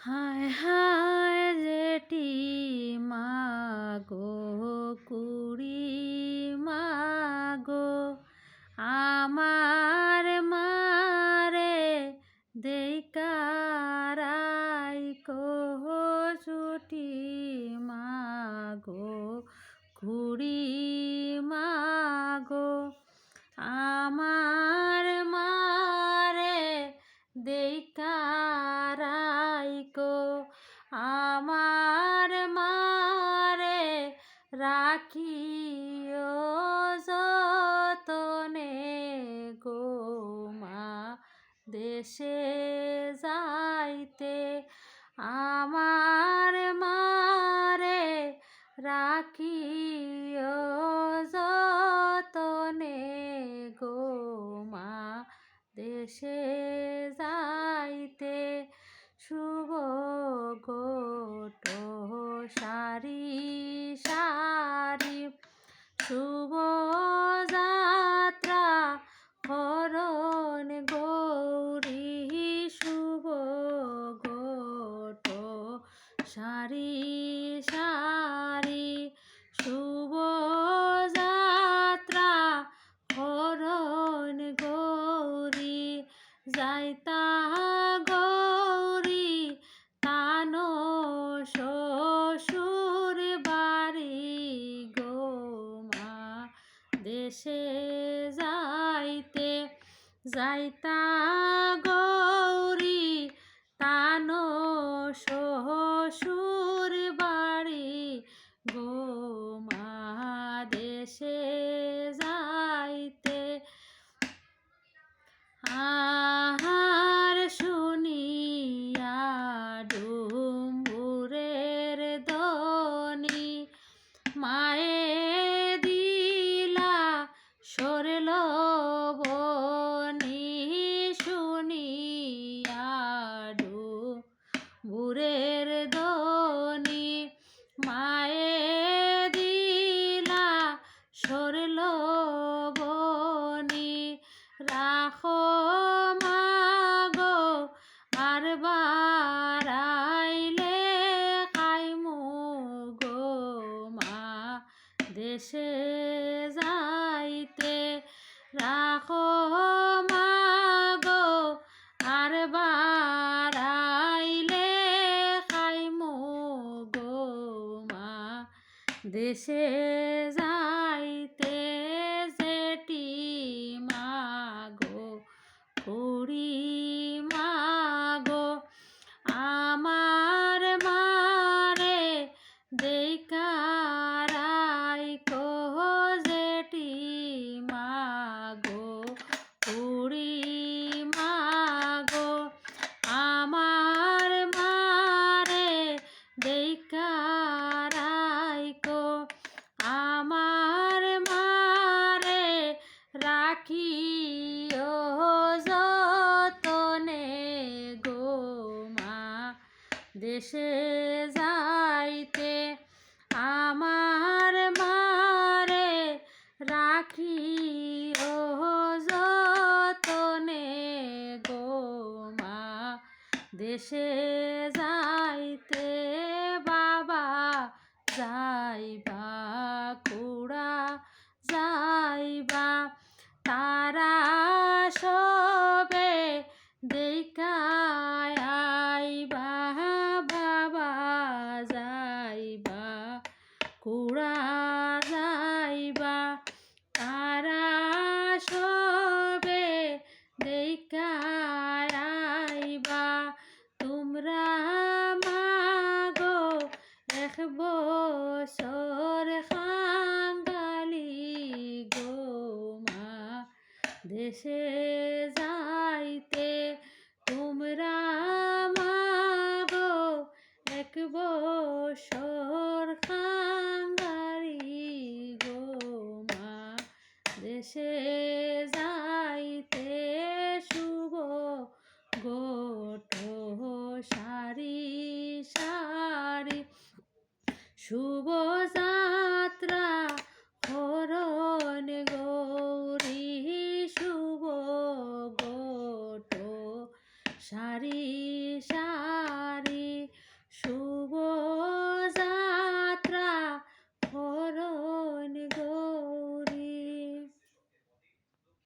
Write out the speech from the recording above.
হায় হায় যেটি মাগো কুড়ি মাগো, আমার মারে দেকারাই কহ ছুটি মাগো কুড়ি মাগো, আমার মারে দেকারাই দেশে যাইতে আমার মারে রাখিও যতনে গো মা। দেশে যাইতে শুভ গোট সারি সারি সারি সারি শুভ যাত্রা হরণ গৌরী যাইতা গৌরী তানো শ্বশুর বাড়ি গো মা। দেশে যাইতে, যাইতা গৌরী 妈哎！দেশে যাইতে রাখো মাগো, আর বারাইলে খাইমু গো মা। দেশে যাইতে যেটি মাগো কুড়ি মাগো। আমার মারে দেকারাই দেশে যাইতে বাবা যাইবা কুড়া যাইবা। তারা সবে দেখাইবা বাবা যাইবা কুড়া দেখাইবা তোমরা মাগো এক বছর খাঙ্গালি গো মা। দেশে যাইতে তোমরা মাগো এক বছর খাঙ্গালি গো মা দেশে যাইতে শুভ গোট সারি সারি শুভ